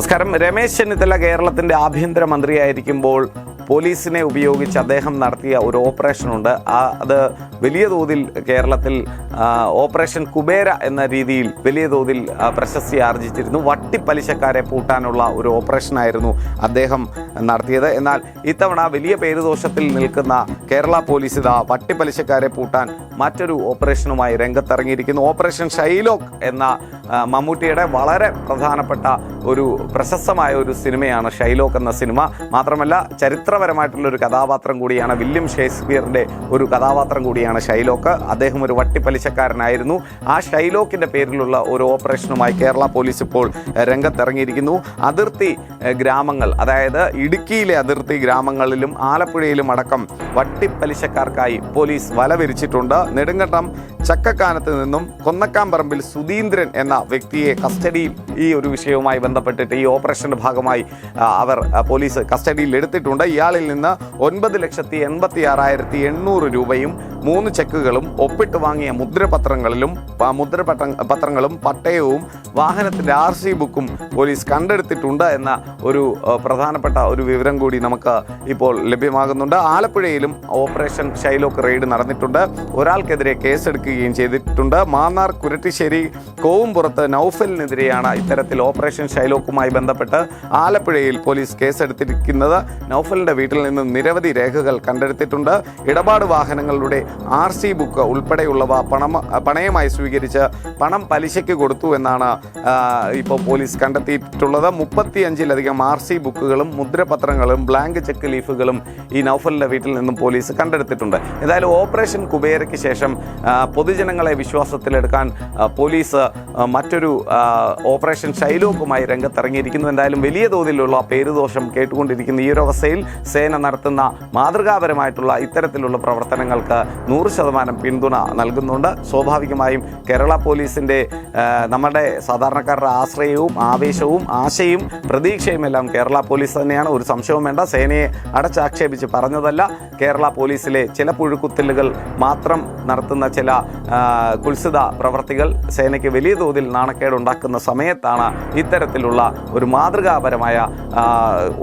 നമസ്കാരം. രമേശ് ചെന്നിത്തല കേരളത്തിന്റെ ആഭ്യന്തര മന്ത്രിയായിരിക്കുമ്പോൾ പോലീസിനെ ഉപയോഗിച്ച് അദ്ദേഹം നടത്തിയ ഒരു ഓപ്പറേഷനുണ്ട്. അത് വലിയ തോതിൽ കേരളത്തിൽ ഓപ്പറേഷൻ കുബേര എന്ന രീതിയിൽ വലിയ തോതിൽ പ്രശസ്തി ആർജിച്ചിരുന്നു. വട്ടിപ്പലിശക്കാരെ പൂട്ടാനുള്ള ഒരു ഓപ്പറേഷനായിരുന്നു അദ്ദേഹം നടത്തിയത്. എന്നാൽ ഇത്തവണ വലിയ പേരുദോഷത്തിൽ നിൽക്കുന്ന കേരള പോലീസ് ഇതാ വട്ടിപ്പലിശക്കാരെ പൂട്ടാൻ മറ്റൊരു ഓപ്പറേഷനുമായി രംഗത്തിറങ്ങിയിരിക്കുന്നു. ഓപ്പറേഷൻ ഷൈലോക്ക് എന്ന മമ്മൂട്ടിയുടെ വളരെ പ്രധാനപ്പെട്ട ഒരു പ്രശസ്തമായ ഒരു സിനിമയാണ് ഷൈലോക്ക് എന്ന സിനിമ. മാത്രമല്ല ചരിത്രപരമായിട്ടുള്ള ഒരു കഥാപാത്രം കൂടിയാണ് വില്യം ഷേക്സ്പിയറിന്റെ ഒരു കഥാപാത്രം കൂടിയാണ് ഷൈലോക്ക്. അദ്ദേഹം ഒരു വട്ടിപ്പലിശക്കാരനായിരുന്നു. ആ ഷൈലോക്കിന്റെ പേരിലുള്ള ഒരു ഓപ്പറേഷനുമായി കേരള പോലീസ് ഇപ്പോൾ രംഗത്തിറങ്ങിയിരിക്കുന്നു. അതിർത്തി ഗ്രാമങ്ങൾ അതായത് ഇടുക്കിയിലെ അതിർത്തി ഗ്രാമങ്ങളിലും ആലപ്പുഴയിലും അടക്കം വട്ടിപ്പലിശക്കാർക്കായി പോലീസ് വല വിരിച്ചിട്ടുണ്ട് നെടുങ്കണ്ടം ചക്കക്കാനത്ത് നിന്നും കൊന്നക്കാമ്പറമ്പിൽ സുധീന്ദ്രൻ എന്ന വ്യക്തിയെ കസ്റ്റഡിയിൽ ഈ ഒരു വിഷയവുമായി ബന്ധപ്പെട്ടിട്ട് ഈ ഓപ്പറേഷന്റെ ഭാഗമായി അവർ പോലീസ് കസ്റ്റഡിയിൽ എടുത്തിട്ടുണ്ട് ഇയാളിൽ നിന്ന് ഒൻപത് ലക്ഷത്തി എൺപത്തി ആറായിരത്തി എണ്ണൂറ് രൂപയും മൂന്ന് ചെക്കുകളും ഒപ്പിട്ട് വാങ്ങിയ മുദ്രപത്രങ്ങളിലും മുദ്രപത്ര പത്രങ്ങളും പട്ടയവും വാഹനത്തിന്റെ ആർ സി ബുക്കും പോലീസ് കണ്ടെടുത്തിട്ടുണ്ട് എന്ന ഒരു പ്രധാനപ്പെട്ട ഒരു വിവരം കൂടി നമുക്ക് ഇപ്പോൾ ലഭ്യമാകുന്നുണ്ട്. ആലപ്പുഴയിലും ഓപ്പറേഷൻ ഷൈലോക്ക് റെയ്ഡ് നടന്നിട്ടുണ്ട്. ഒരാൾക്കെതിരെ കേസെടുക്കുകയും ചെയ്തിട്ടുണ്ട്. മാന്നാർ കുരട്ടിശ്ശേരി കോവുംപുറത്ത് നൌഫലിനെതിരെയാണ് ഇത്തരത്തിൽ ഓപ്പറേഷൻ ഷൈലോക്കുമായി ബന്ധപ്പെട്ട് ആലപ്പുഴയിൽ പോലീസ് കേസെടുത്തിരിക്കുന്നത്. നൌഫലിന്റെ വീട്ടിൽ നിന്നും നിരവധി രേഖകൾ കണ്ടെടുത്തിട്ടുണ്ട്. ഇടപാട് വാഹനങ്ങളുടെ ആർ സി ബുക്ക് ഉൾപ്പെടെയുള്ളവ പണം പണയമായി സ്വീകരിച്ച് പണം പലിശയ്ക്ക് കൊടുത്തു എന്നാണ് ഇപ്പോൾ പോലീസ് കണ്ടെത്തിയിട്ടുള്ളത്. മുപ്പത്തിയഞ്ചിലധികം ആർ സി ബുക്കുകളും മുദ്രപത്രങ്ങളും ബ്ലാങ്ക് ചെക്ക് ലീഫുകളും ഈ നൌഫലിന്റെ വീട്ടിൽ നിന്നും പോലീസ് കണ്ടെടുത്തിട്ടുണ്ട്. ഏതായാലും ഓപ്പറേഷൻ കുബേരയ്ക്ക് ശേഷം പൊതുജനങ്ങളെ വിശ്വാസത്തിലെടുക്കാൻ പോലീസ് മറ്റൊരു ഓപ്പറേഷൻ ശൈലോക്കുമായി രംഗത്തിറങ്ങിയിരിക്കുന്നു. എന്തായാലും വലിയ തോതിലുള്ള പേരുദോഷം കേട്ടുകൊണ്ടിരിക്കുന്ന ഈ ഒരു അവസ്ഥയിൽ സേന നടത്തുന്ന മാതൃകാപരമായിട്ടുള്ള ഇത്തരത്തിലുള്ള പ്രവർത്തനങ്ങൾക്ക് നൂറ് ശതമാനം പിന്തുണ നൽകുന്നുണ്ട്. സ്വാഭാവികമായും കേരള പോലീസിന്റെ നമ്മുടെ സാധാരണക്കാരുടെ ആശ്രയവും ആവേശവും ആശയും പ്രതീക്ഷയും എല്ലാം കേരള പോലീസ് തന്നെയാണ്. ഒരു സംശയവും വേണ്ട സേനയെ അടച്ചാക്ഷേപിച്ച് പറഞ്ഞതല്ല. കേരള പോലീസിലെ ചില പുഴുക്കുത്തലുകൾ മാത്രം നടത്തുന്ന ചില കുത്സിത പ്രവർത്തികൾ സേനയ്ക്ക് വലിയ തോതിൽ നാണക്കേടുണ്ടാക്കുന്ന സമയത്താണ് ഇത്തരത്തിലുള്ള ഒരു മാതൃകാപരമായ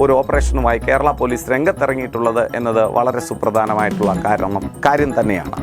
ഒരു ഓപ്പറേഷനുമായി കേരള പോലീസ് രംഗത്തിറങ്ങിയിട്ടുള്ളത് എന്നത് വളരെ സുപ്രധാനമായിട്ടുള്ള കാരണം കാര്യം തന്നെയാണ്. 样了。